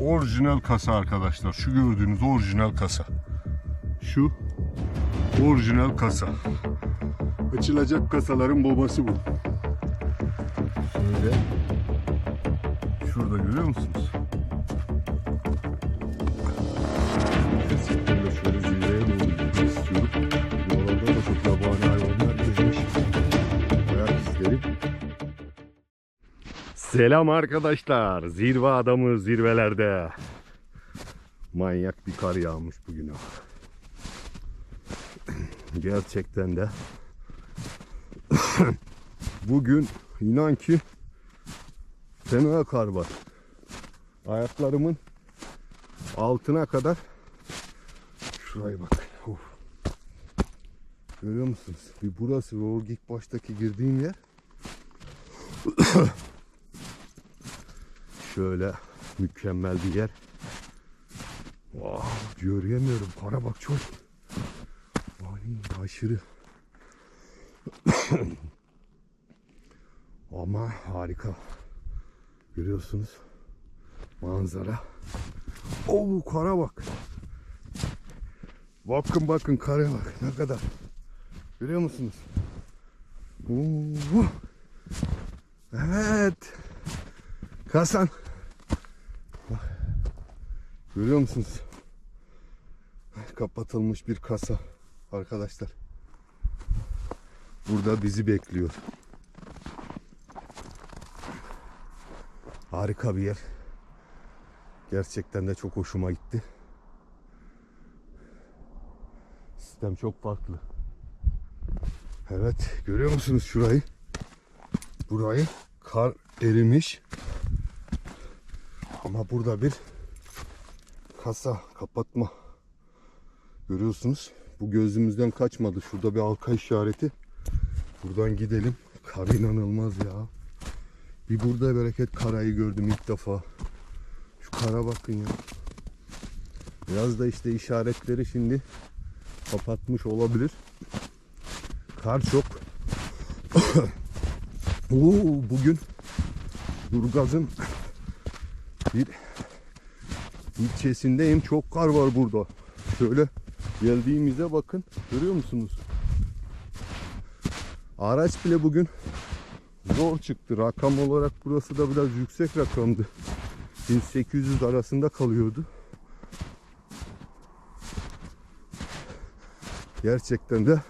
orijinal kasa arkadaşlar. Şu gördüğünüz orijinal kasa. Şu orijinal kasa. Açılacak kasaların babası bu. Şöyle. Şurada görüyor musunuz? Selam arkadaşlar. Zirve adamı zirvelerde. Manyak bir kar yağmış bugün. Gerçekten de. bugün inan ki fena kar var. Ayaklarımın altına kadar şuraya bak. Of. Görüyor musunuz? Bir burası o ilk baştaki girdiğim yer. Şöyle mükemmel bir yer. Wow, göremiyorum. Kara bak çok. Vay aşırı. Ama harika. Görüyorsunuz. Manzara. Oo kara bak. Bakın bakın karaya bak ne kadar. Görüyor musunuz? Oo. Evet. Kasan. Görüyor musunuz? Kapatılmış bir kasa arkadaşlar. Burada bizi bekliyor. Harika bir yer. Gerçekten de çok hoşuma gitti. Sistem çok farklı. Evet, görüyor musunuz şurayı? Burayı kar erimiş. Ama burada bir kasa kapatma. Görüyorsunuz. Bu gözümüzden kaçmadı. Şurada bir halka işareti. Buradan gidelim. Kar inanılmaz ya. Bir burada bereket karayı gördüm ilk defa. Şu kara bakın ya. Biraz da işte işaretleri şimdi kapatmış olabilir. Kar çok. Oo, bugün Durgaz'ın bir ilçesindeyim. Çok kar var burada. Şöyle geldiğimize bakın. Görüyor musunuz? Araç bile bugün zor çıktı. Rakam olarak burası da biraz yüksek rakamdı. 1800 arasında kalıyordu. Gerçekten de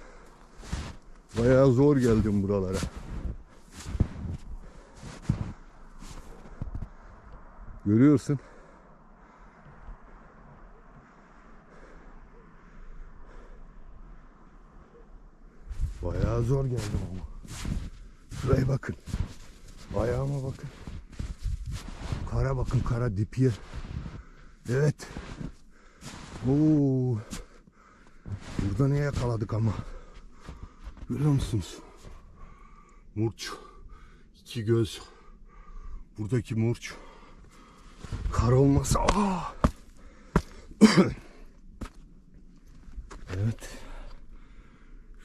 bayağı zor geldim buralara. Görüyorsun. Bayağı zor geldim ama. Şuraya bakın. Ayağıma bakın. Kara bakın kara dip yer. Evet. Oo. Burada ne yakaladık ama. Görüyor musunuz? Murç. İki göz. Buradaki murç. Kar olmasa. Aa! evet.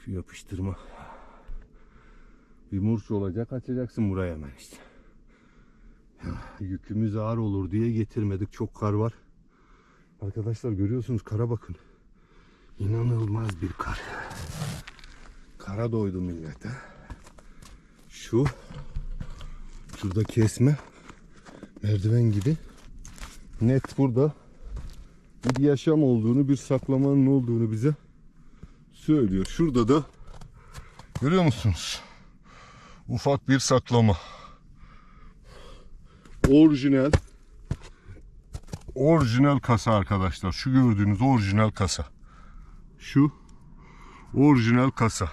Şu yapıştırma. Bir murç olacak açacaksın buraya hemen işte. Yükümüz ağır olur diye getirmedik. Çok kar var. Arkadaşlar görüyorsunuz kara bakın. İnanılmaz bir kar. Kara doydu millete. Şu şurada kesme merdiven gibi net burada bir yaşam olduğunu, bir saklamanın olduğunu bize söylüyor. Şurada da görüyor musunuz? Ufak bir saklama. Orijinal orijinal kasa arkadaşlar. Şu gördüğünüz orijinal kasa. Şu orijinal kasa.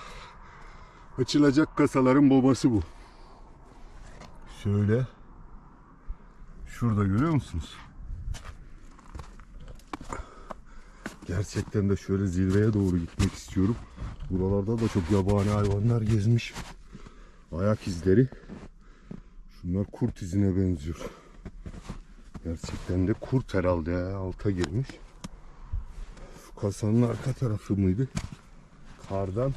Açılacak kasaların babası bu. Şöyle. Şurada görüyor musunuz? Gerçekten de şöyle zirveye doğru gitmek istiyorum. Buralarda da çok yabani hayvanlar gezmiş. Ayak izleri. Şunlar kurt izine benziyor. Gerçekten de kurt herhalde ya. Alta girmiş. Şu kasanın arka tarafı mıydı? Kardan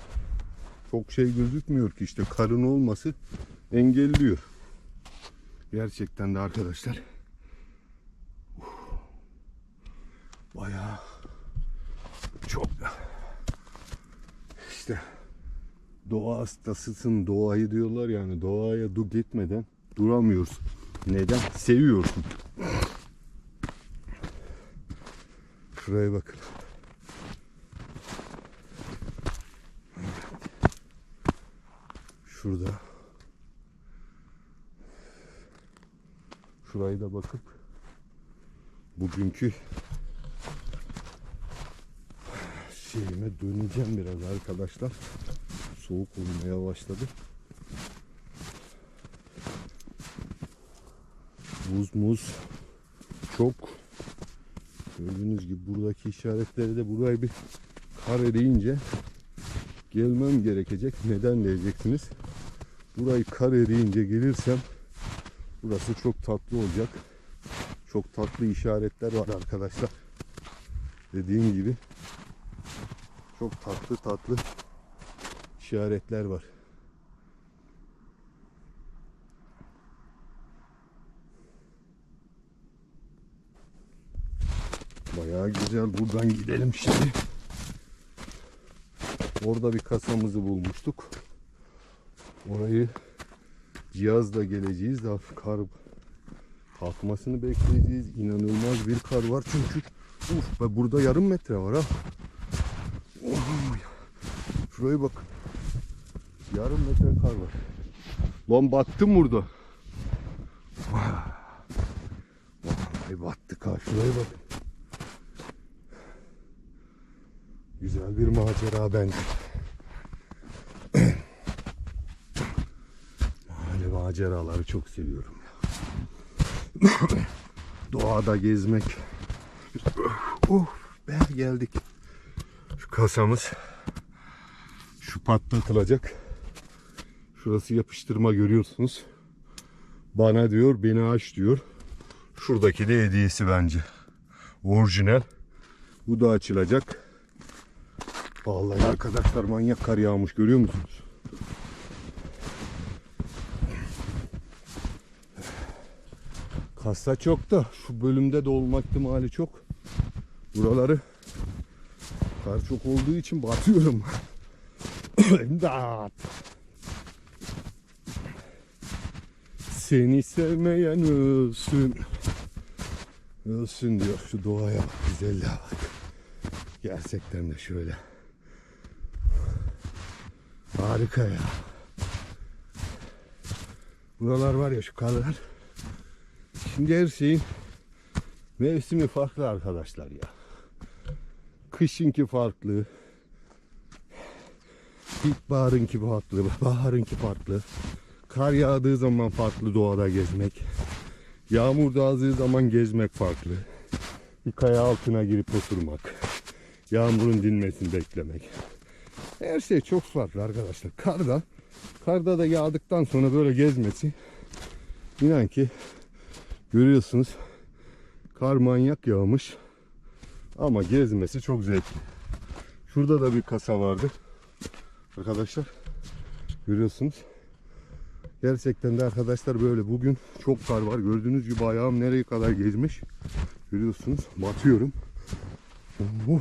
çok şey gözükmüyor ki işte karın olması engelliyor. Gerçekten de arkadaşlar. Bayağı çok işte doğa hastasısın doğayı diyorlar yani doğaya du gitmeden duramıyorsun. Neden? Seviyorsun. Şuraya bakın. Şurada. Şurayı da bakıp bugünkü şeyime döneceğim biraz arkadaşlar. Soğuk olmaya başladı. Buz muz çok. Gördüğünüz gibi buradaki işaretleri de buraya bir kar eriyince gelmem gerekecek. Neden diyeceksiniz. Burayı kar eriyince gelirsem burası çok tatlı olacak. Çok tatlı işaretler var arkadaşlar. Dediğim gibi çok tatlı tatlı işaretler var. Bayağı güzel. Buradan gidelim şimdi. Orada bir kasamızı bulmuştuk. Orayı cihazla geleceğiz. Daha kar kalkmasını bekleyeceğiz. İnanılmaz bir kar var çünkü. Uf, be burada yarım metre var ha. Şuraya bak. Yarım metre kar var. Lan battım burada. Vay battık ha. Şuraya bak. Güzel bir macera bence. Böyle maceraları çok seviyorum. Doğada gezmek. Oh be geldik. Şu kasamız şu patlatılacak. Şurası yapıştırma görüyorsunuz. Bana diyor, beni aç diyor. Şuradaki de hediyesi bence. Orijinal. Bu da açılacak. Vallahi arkadaşlar manyak kar yağmış görüyor musunuz? Kasa çok da şu bölümde de olma ihtimali çok. Buraları kar çok olduğu için batıyorum. Seni sevmeyen ölsün. Ölsün diyor şu doğaya bak, güzelliğe bak. Gerçekten de şöyle. Harika ya. Buralar var ya şu karlar. Şimdi her şeyin mevsimi farklı arkadaşlar ya. Kışınki farklı. İlkbaharınki farklı. Baharınki farklı. Kar yağdığı zaman farklı doğada gezmek. Yağmur yağdığı zaman gezmek farklı. Bir kaya altına girip oturmak. Yağmurun dinmesini beklemek. Her şey çok farklı arkadaşlar. Karda, karda da yağdıktan sonra böyle gezmesi inan ki görüyorsunuz kar manyak yağmış ama gezmesi çok zevkli. Şurada da bir kasa vardı. Arkadaşlar görüyorsunuz. Gerçekten de arkadaşlar böyle bugün çok kar var. Gördüğünüz gibi ayağım nereye kadar gezmiş. Görüyorsunuz. Batıyorum. Oh.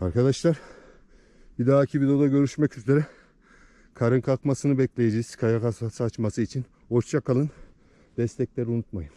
Arkadaşlar bir dahaki videoda görüşmek üzere. Karın kalkmasını bekleyeceğiz. Kaya kasası açması için. Hoşça kalın. Destekleri unutmayın.